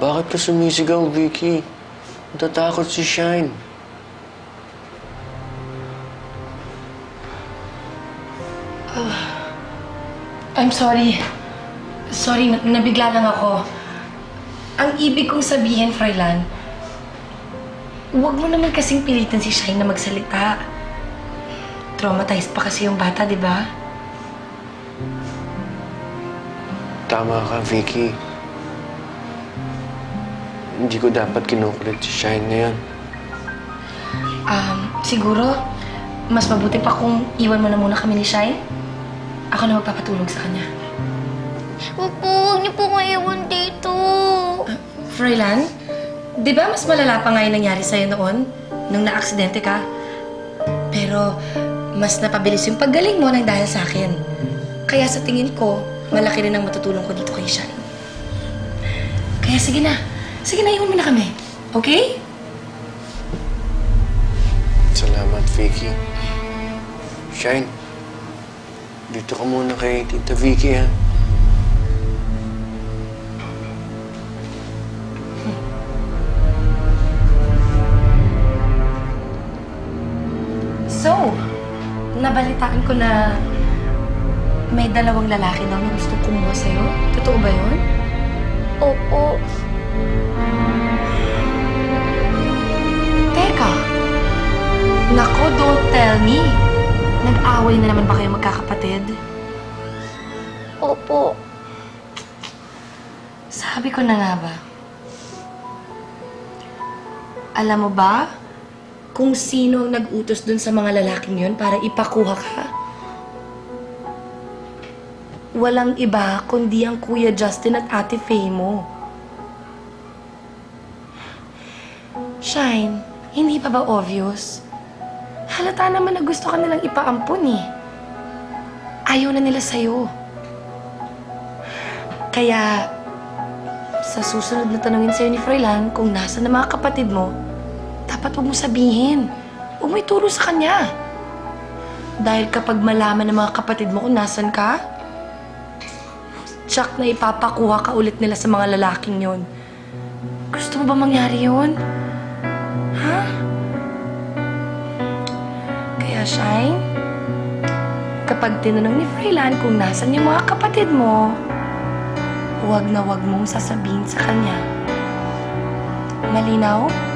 Bakit ka sumisigaw, Vicky? Natatakot si Shine. I'm sorry. Sorry, na- nabigla lang ako. Ang ibig kong sabihin, Froilan, huwag mo naman kasing pilitan si Shine na magsalita. Traumatized pa kasi yung bata, di ba? Tama ka, Vicky. Hindi ko dapat kinukulit si Shine ngayon. Um, siguro, mas mabuti pa kung iwan mo na muna kami ni Shine. Ako na magpapatulog sa kanya. Opo, huwag niyo po ko iwan dito. Froilan, di ba mas malala pa nga yung nangyari sa'yo noon? Nung naaksidente ka? Pero mas napabilis yung paggaling mo nang dahil sa akin. Kaya sa tingin ko, malaki rin ang matutulong ko dito kay Shine. Kaya sige na. Sige na, iwan mo na kami. Okay? Salamat, Vicky. Shine, dito ka muna kay Tita Vicky, ha? So, nabalitaan ko na may dalawang lalaki daw na gusto kumuha sa'yo. Totoo ba yun? Opo. Tell me. Nag-away na naman ba kayo magkakapatid? Opo. Sabi ko na nga ba? Alam mo ba kung sino ang nag-utos dun sa mga lalaking yun para ipakuha ka? Walang iba kundi ang Kuya Justin at Ate Faye mo. Shine, hindi pa ba obvious? Halata naman na gusto ka nilang ipaampun eh. Ayaw na nila sa'yo. Kaya, sa susunod na tanungin sa'yo ni Froilan kung nasa na mga kapatid mo, dapat huwag mo sabihin. Huwag mo ituro sa kanya. Dahil kapag malaman ng mga kapatid mo kung nasan ka, tsak na ipapakuha ka ulit nila sa mga lalaking yon. Gusto mo ba mangyari yon? Ha? Kaya, Shine, kapag tinanong ni Froilan kung nasan yung mga kapatid mo, huwag na huwag mong sasabihin sa kanya. Malinaw?